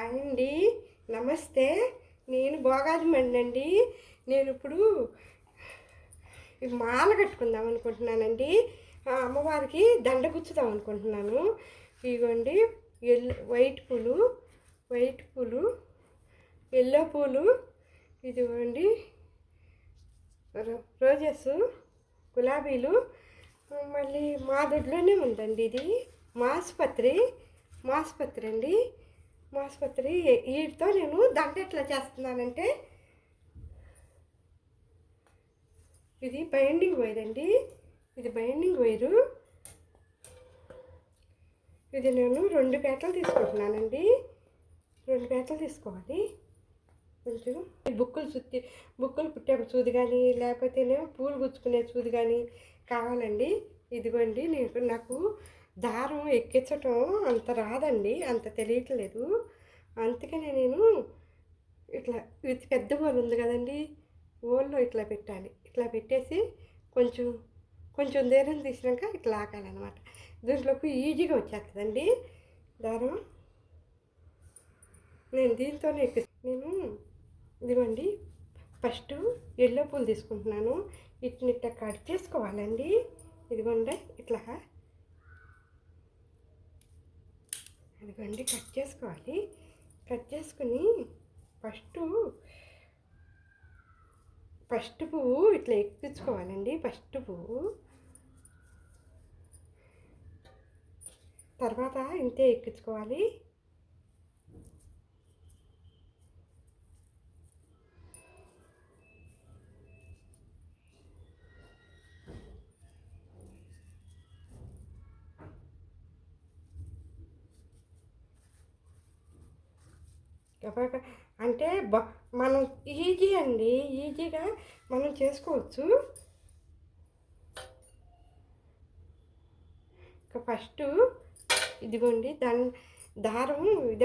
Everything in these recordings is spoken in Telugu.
హాయ్ అండి. నమస్తే. నేను భోగాదిమండి నేను ఇప్పుడు మాల కట్టుకుందాం అనుకుంటున్నానండి. ఆ అమ్మవారికి దండ గుచ్చుదాం అనుకుంటున్నాను. ఇదిగోండి ఎల్ వైట్ పూలు వైట్ పూలు ఎల్లో పూలు ఇదిగోండి రో- రోజెస్ గులాబీలు మళ్ళీ మా దొడ్లోనే ఉందండి ఇది. మాసుపత్రి మాసుపత్రి అండి మాసుపత్రి వీటితో నేను దండ ఎట్లా చేస్తున్నానంటే ఇది బైండింగ్ వైర్ అండి. ఇది బైండింగ్ వైరు ఇది నేను రెండు పేటలు తీసుకుంటున్నానండి. రెండు పేటలు తీసుకోవాలి. కొంచెం ఈ బుక్కులు చుట్టి బుక్కులు పుట్టే సూది కానీ లేకపోతేనేమో పూలు గుచ్చుకునే సూది కానీ కావాలండి. ఇదిగోండి నేను నాకు దారం ఎక్కించటం అంత రాదండి. అంత తెలియట్లేదు. అందుకనే నేను ఇట్లా ఇది పెద్ద బోల్ ఉంది కదండి. ఓల్లో ఇట్లా పెట్టాలి. ఇట్లా పెట్టేసి కొంచెం కొంచెం దూరం తీసినాక ఇట్లా ఆకాలన్నమాట దీంట్లోకి ఈజీగా వచ్చేస్తుందండి దారం. నేను దీంతోనే ఎక్కి నేను ఇదిగోండి ఫస్ట్ ఎల్లో పూలు తీసుకుంటున్నాను. ఇట్ని ఇట్లా కట్ చేసుకోవాలండి. ఇదిగోండి ఇట్లా అదిగోండి కట్ చేసుకోవాలి. కట్ చేసుకుని ఫస్ట్ ఫస్ట్ పువ్వు ఇట్లా ఎక్కించుకోవాలండి ఫస్ట్ పువ్వు. తర్వాత ఇంతే ఎక్కించుకోవాలి. అంటే బ మనం ఈజీ అండి ఈజీగా మనం చేసుకోవచ్చు. ఇక ఫస్ట్ ఇదిగోండి దాని దారం ఇది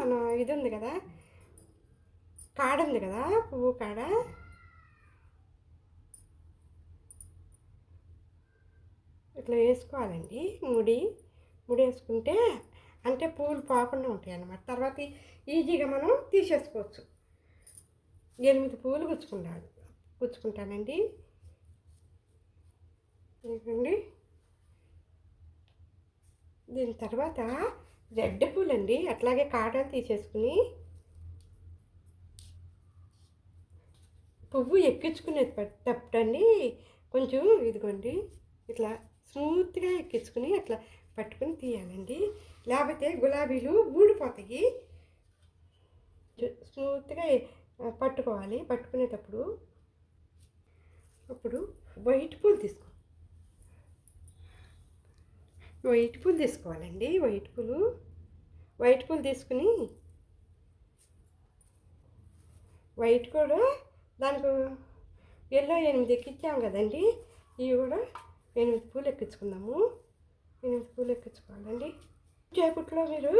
మనం ఇది ఉంది కదా కాడ ఉంది కదా పువ్వు కాడ. ఇట్లా వేసుకోవాలండి ముడి ముడి వేసుకుంటే అంటే పూలు పోకుండా ఉంటాయి అన్నమాట. తర్వాత ఈజీగా మనం తీసేసుకోవచ్చు. ఎనిమిది పూలు గుచ్చుకుంటాను గుచ్చుకుంటానండి. ఇదిగోండి. దీని తర్వాత రెడ్ పూలండి. అట్లాగే కాటన్ తీసేసుకుని పువ్వు ఎక్కించుకునేది తప్పండి కొంచెం ఇదిగోండి. ఇట్లా స్మూత్గా ఎక్కించుకుని అట్లా పట్టుకుని తీయాలండి. లేకపోతే గులాబీలు ఊడిపోతాయి. స్మూత్గా పట్టుకోవాలి. పట్టుకునేటప్పుడు అప్పుడు వైట్ పూలు తీసుకో. వైట్ పూలు తీసుకోవాలండి. వైట్ పూలు వైట్ పూలు తీసుకుని వైట్ కూడా దానికి ఎల్లో ఎనిమిది ఎక్కించాము కదండి. ఇవి కూడా ఎనిమిది పూలు ఎక్కించుకుందాము. ఎనిమిది పూలు ఎక్కించుకోవాలండి. చేపట్లో మీరు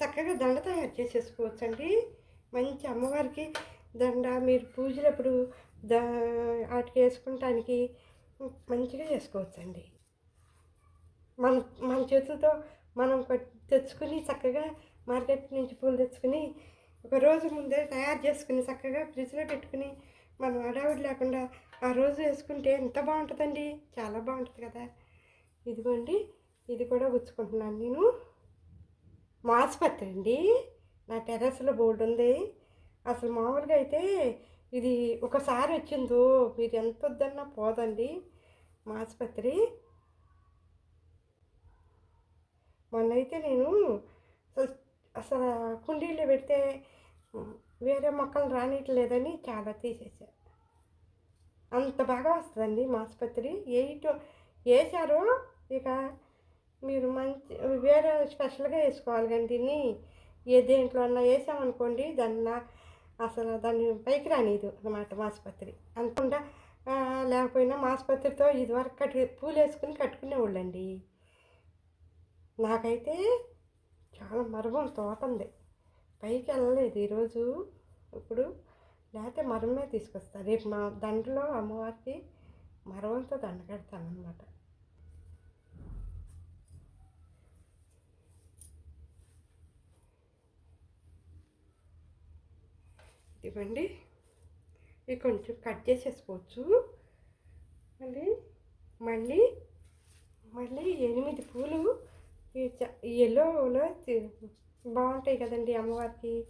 చక్కగా దండ తయారు చేసేసుకోవచ్చండి. మంచి అమ్మవారికి దండ మీరు పూజలప్పుడు దా వాటికి వేసుకుంటానికి మంచిగా చేసుకోవచ్చండి. మన మన చేతులతో మనం తెచ్చుకుని చక్కగా మార్కెట్ నుంచి పూలు తెచ్చుకుని ఒక రోజు ముందే తయారు చేసుకుని చక్కగా ఫ్రిడ్జ్లో పెట్టుకుని మనం అడావిడి లేకుండా ఆ రోజు వేసుకుంటే ఎంత బాగుంటుందండి. చాలా బాగుంటుంది కదా. ఇదిగోండి. ఇది కూడా గుచ్చుకుంటున్నాను నేను. మాస్పత్రి అండి. నా టెర్రస్లో బోర్డు ఉంది. అసలు మామూలుగా అయితే ఇది ఒకసారి వచ్చిందో మీరు ఎంత వద్దన్నా పోదండి మాసుపత్రి. మొన్నైతే నేను అసలు కుండీలు కుండీలో పెడితే వేరే మొక్కలు రానిట్లేదని చాలా తీసేసాను అంత బాగా వస్తుందండి మాసుపత్రి. ఎయిట్ వేసారో ఇక మీరు మంచి వేరే స్పెషల్గా వేసుకోవాలి కానీ దీన్ని ఏ దేంట్లో అన్నా వేసామనుకోండి దాన్ని అసలు దాన్ని పైకి రానిదు అనమాట మాసుపత్రి. అనుకుండా లేకపోయినా మాసుపత్రితో ఇదివరకు కట్టి పూలు వేసుకుని కట్టుకునేవాళ్ళండి. నాకైతే చాలా మరుమం తోట ఉంది పైకి వెళ్ళలేదు ఈరోజు. ఇప్పుడు లేకపోతే మరమే తీసుకొస్తాను రేపు మా దండలో అమ్మవారికి మరవంతో దండ కడతాను అనమాట ఇవ్వండి. ఇవి కొంచెం కట్ చేసేసుకోవచ్చు. మళ్ళీ మళ్ళీ మళ్ళీ ఎనిమిది పూలు ఈ ఎల్లోలో తి- బాగుంటాయి కదండి అమ్మవారికి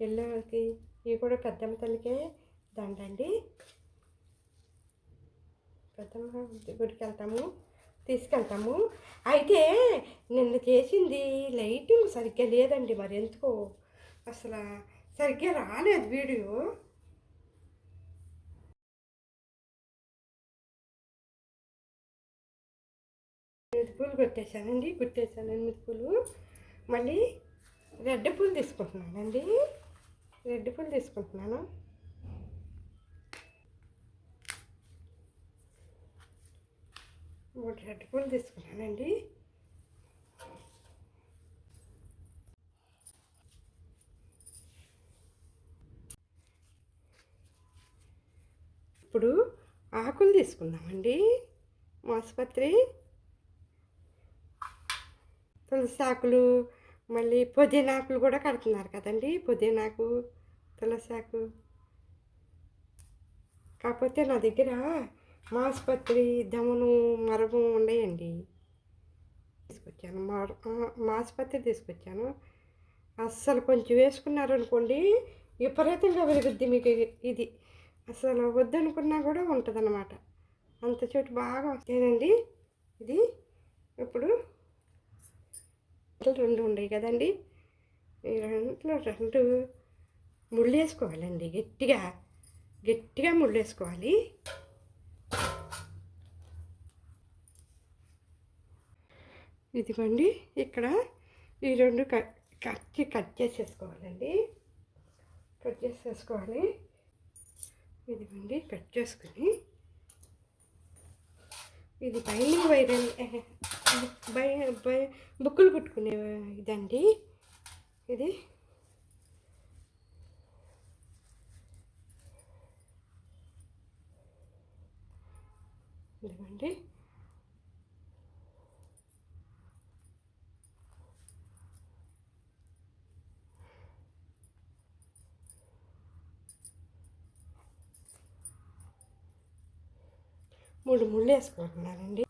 ఎల్లోకి ఇవి కూడా పెద్దమ్మ తల్లికే దండండి. పెద్దమ్మ గుడికి వెళ్తాము తీసుకెళ్తాము. అయితే నిన్న చేసింది లైటింగ్ సరిగ్గా లేదండి మరి ఎందుకో? అసలు సరిగ్గా రాలేదు వీడియో. పూలు కొట్టేశానండి కుట్టేశాను ఎనిమిది పూలు. మళ్ళీ రెడ్ పూలు తీసుకుంటున్నానండి. రెడ్ పూలు తీసుకుంటున్నాను. మూడు రెడ్ పూలు తీసుకున్నానండి. ఇప్పుడు ఆకులు తీసుకుందామండి. మాసుపత్రి. తులసి ఆకులు మళ్ళీ పుదీనాకులు కూడా కడుతున్నారు కదండి. పుదీనాకు తులసాకు కాకపోతే నా దగ్గర మాసుపత్రి దమను మరము ఉన్నాయండి. తీసుకొచ్చాను. మర మాసుపత్రి తీసుకొచ్చాను. అస్సలు కొంచెం వేసుకున్నారు అనుకోండి విపరీతంగా వెలుగుద్ది మీకు ఇది. అసలు వద్దనుకున్నా కూడా ఉంటుంది అనమాట అంత చోటు బాగా వస్తుందండి ఇది ఇప్పుడు రెండు ఉన్నాయి కదండి. ఈ రెండులో రెండు ముళ్ళు వేసుకోవాలండి గట్టిగా గట్టిగా ముళ్ళు వేసుకోవాలి ఇదిగోండి ఇక్కడ ఈ రెండు కట్ కట్ కట్ చేసేసుకోవాలండి. కట్ చేసేసుకోవాలి. ఇదిగోండి కట్ చేసుకుని ఇది బైండింగ్ వైర్ బై బై బుక్కులు కుట్టుకునే ఇదండి. ఇది ఇదిగోండి. మూడు ముళ్ళు వేసుకుంటున్నానండి